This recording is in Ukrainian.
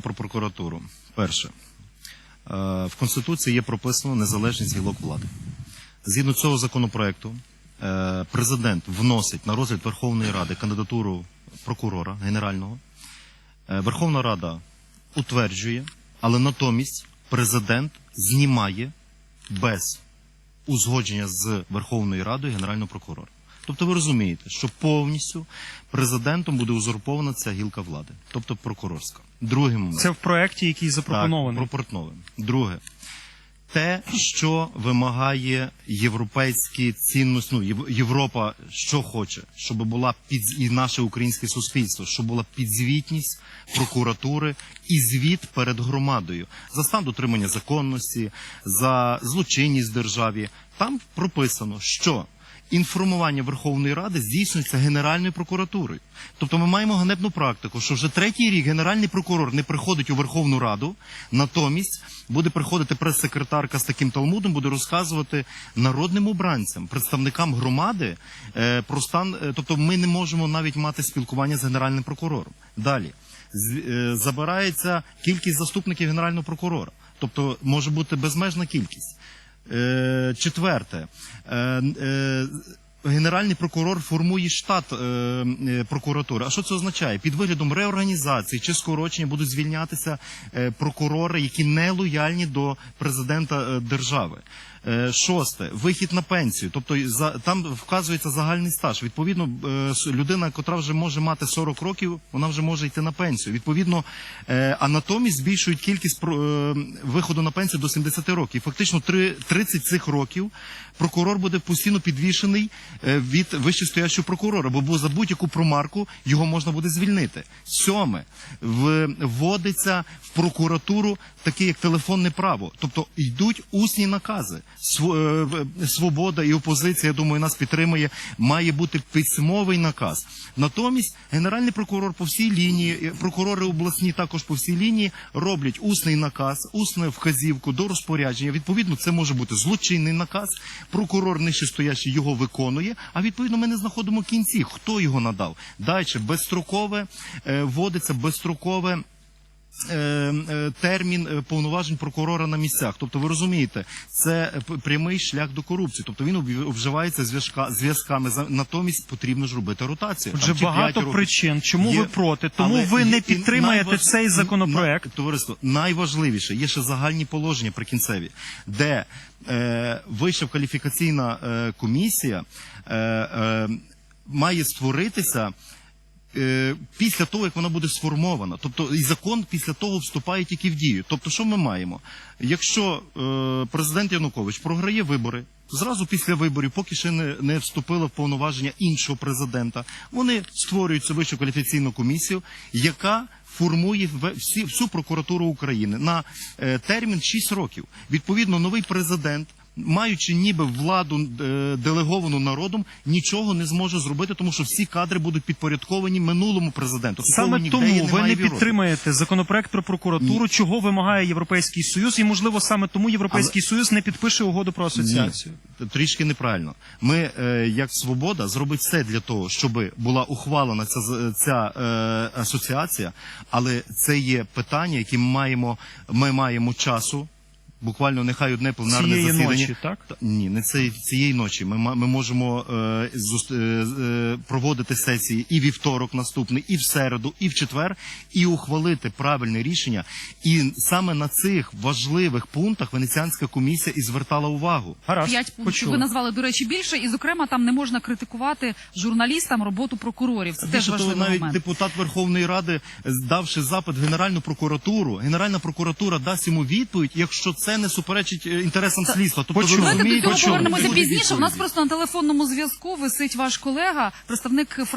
про прокуратуру. Перше, е, в Конституції є прописано незалежність гілок влади. Згідно цього законопроекту, е, президент вносить на розгляд Верховної Ради кандидатуру прокурора генерального. Е, Верховна Рада утверджує, але натомість президент знімає без узгодження з Верховною Радою Генерального прокурора. Тобто ви розумієте, що повністю президентом буде узурпована ця гілка влади, тобто прокурорська. Другий момент. Це в проєкті, який запропонований. Так, пропортновим. Друге, те, що вимагає європейські цінності, ну, Європа що хоче, щоб була під і наше українське суспільство, щоб була підзвітність прокуратури і звіт перед громадою за стан дотримання законності, за злочинність в державі. Там прописано, що інформування Верховної Ради здійснюється Генеральною прокуратурою. Тобто ми маємо ганебну практику, що вже третій рік генеральний прокурор не приходить у Верховну Раду, натомість буде приходити прес-секретарка з таким талмудом, буде розказувати народним обранцям, представникам громади е, про стан. е, тобто ми не можемо навіть мати спілкування з генеральним прокурором. Далі з- е, забирається кількість заступників генерального прокурора, тобто може бути безмежна кількість. Е, Четверте, Е, е, генеральний прокурор формує штат е, е, прокуратури. А що це означає? Під виглядом реорганізації чи скорочення будуть звільнятися е, прокурори, які не лояльні до президента е, держави. Е, Шосте вихід на пенсію, тобто за там вказується загальний стаж. Відповідно, е, людина, яка вже може мати 40 років, вона вже може йти на пенсію. Відповідно, е, а натомість збільшують кількість про- е, виходу на пенсію до 70 років. Фактично, три- 30 цих років прокурор буде постійно підвішений від вищестоячого прокурора, бо за будь-яку промарку його можна буде звільнити. Сьоме вводиться в прокуратуру таке як телефонне право, тобто йдуть усні накази. Е, в- Свобода і опозиція, я думаю, нас підтримує. Має бути письмовий наказ. Натомість генеральний прокурор по всій лінії, е, прокурори обласні також по всій лінії роблять усний наказ, усну вказівку до розпорядження. Відповідно, це може бути злочинний наказ. Прокурор нижчестоящий його виконує. А відповідно, ми не знаходимо кінці, хто його надав. Далі безстрокове е, вводиться безстрокове. Е, е, Термін е, повноважень прокурора на місцях, тобто ви розумієте, це прямий шлях до корупції. Тобто він зв'язка зв'язками. Натомість потрібно ж робити ротацію. Отже, Там багато причин, чому Є, ви проти, тому але ви не підтримаєте найваж- цей законопроект. Товариство, найважливіше є ще загальні положення прикінцеві, де е, вища кваліфікаційна е, комісія е, е, має створитися. Е, Після того, як вона буде сформована, тобто і закон після того вступає тільки в дію. Тобто, що ми маємо? Якщо е, президент Янукович програє вибори, зразу після виборів, поки ще не, не вступило в повноваження іншого президента, вони створюють вищу кваліфікаційну комісію, яка формує всі, всю прокуратуру України на е, термін 6 років. Відповідно, новий президент. Маючи ніби владу е, делеговану народом, нічого не зможе зробити, тому що всі кадри будуть підпорядковані минулому президенту. Саме тому ви не підтримаєте законопроект про прокуратуру, чого вимагає Європейський Союз, і можливо саме тому Європейський Союз не підпише угоду про асоціацію. Ні, трішки неправильно. Ми, е, як свобода, зробить все для того, щоб була ухвалена ця ця е, асоціація, але це є питання, які ми маємо. Ми маємо часу. Буквально нехай одне пленарне Цієї засідання. ночі, так? Ні, не це цієї ночі. Ми, ми можемо е, зус- е, е, проводити сесії і вівторок наступний, і в середу, і в четвер, і ухвалити правильне рішення. І саме на цих важливих пунктах Венеціанська комісія і звертала увагу. Гаразд, П'ять пунктів ви назвали, до речі, більше, і зокрема там не можна критикувати журналістам роботу прокурорів. Це теж того, навіть момент. депутат Верховної Ради, здавши запит в Генеральну прокуратуру, Генеральна прокуратура дасть йому відповідь, якщо це не суперечить е, інтересам слідства. Тобто ви Давайте до розумієте, цього повернемося пізніше. У нас просто на телефонному зв'язку висить ваш колега, представник фракції.